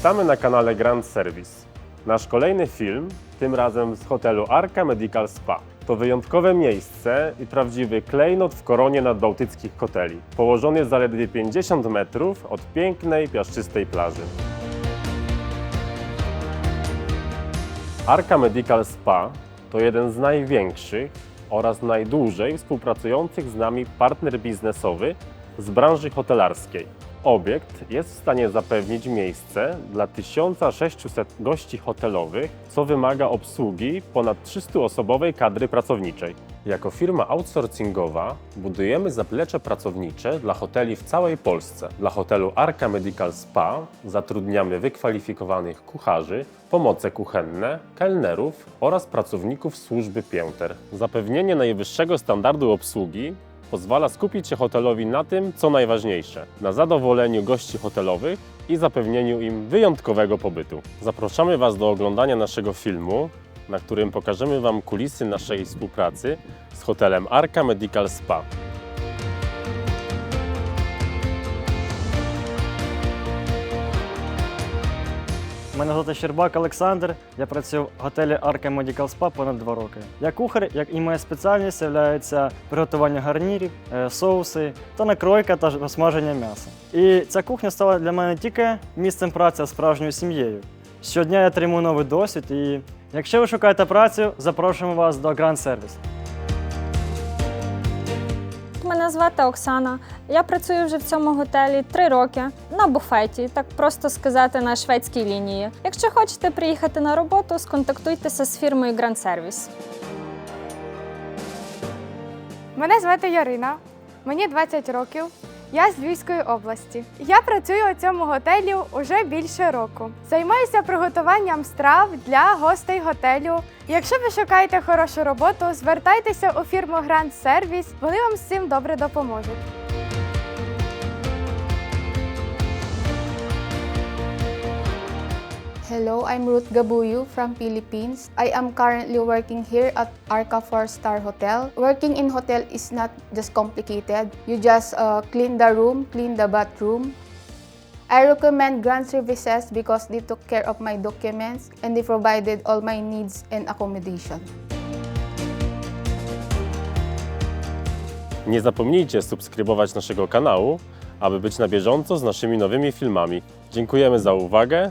Witamy na kanale Grand Service. Nasz kolejny film, tym razem z hotelu Arca Medical Spa. To wyjątkowe miejsce i prawdziwy klejnot w koronie nadbałtyckich hoteli. Położony zaledwie 50 metrów od pięknej, piaszczystej plaży. Arca Medical Spa to jeden z największych oraz najdłużej współpracujących z nami partner biznesowy z branży hotelarskiej. Obiekt jest w stanie zapewnić miejsce dla 1600 gości hotelowych, co wymaga obsługi ponad 300-osobowej kadry pracowniczej. Jako firma outsourcingowa budujemy zaplecze pracownicze dla hoteli w całej Polsce. Dla hotelu Arca Medical Spa zatrudniamy wykwalifikowanych kucharzy, pomoce kuchenne, kelnerów oraz pracowników służby pięter. Zapewnienie najwyższego standardu obsługi pozwala skupić się hotelowi na tym, co najważniejsze na zadowoleniu gości hotelowych i zapewnieniu im wyjątkowego pobytu. Zapraszamy Was do oglądania naszego filmu, na którym pokażemy Wam kulisy naszej współpracy z hotelem Arca Medical Spa. Мене звати Щербак Олександр. Я працюю в готелі Arca Medical Spa понад два роки. Я кухар, як і моя спеціальність є приготування гарнірів, е, соуси та накройка та смаження м'яса. І ця кухня стала для мене тільки місцем праці, а справжньою сім'єю. Щодня я отримую новий досвід, і якщо ви шукаєте працю, запрошуємо вас до Grand Service. Мене звати Оксана. Я працюю вже в цьому готелі три роки на буфеті, так просто сказати, на шведській лінії. Якщо хочете приїхати на роботу, сконтактуйтеся з фірмою Grand Service. Мене звати Ярина, мені 20 років. Я з Львівської області. Я працюю у цьому готелі уже більше року. Займаюся приготуванням страв для гостей готелю. Якщо ви шукаєте хорошу роботу, звертайтеся у фірму Grand Service, вони вам з цим добре допоможуть. Hello, I'm Ruth Gabuyu from Philippines. I am currently working here at Arca 4-Star Hotel. Working in hotel is not just complicated. You just uh, clean the room, clean the bathroom. I recommend Grand Services because they took care of my documents and they provided all my needs and accommodation. Nie zapomnijcie subskrybować naszego kanału, aby być na bieżąco z naszymi nowymi filmami. Dziękujemy za uwagę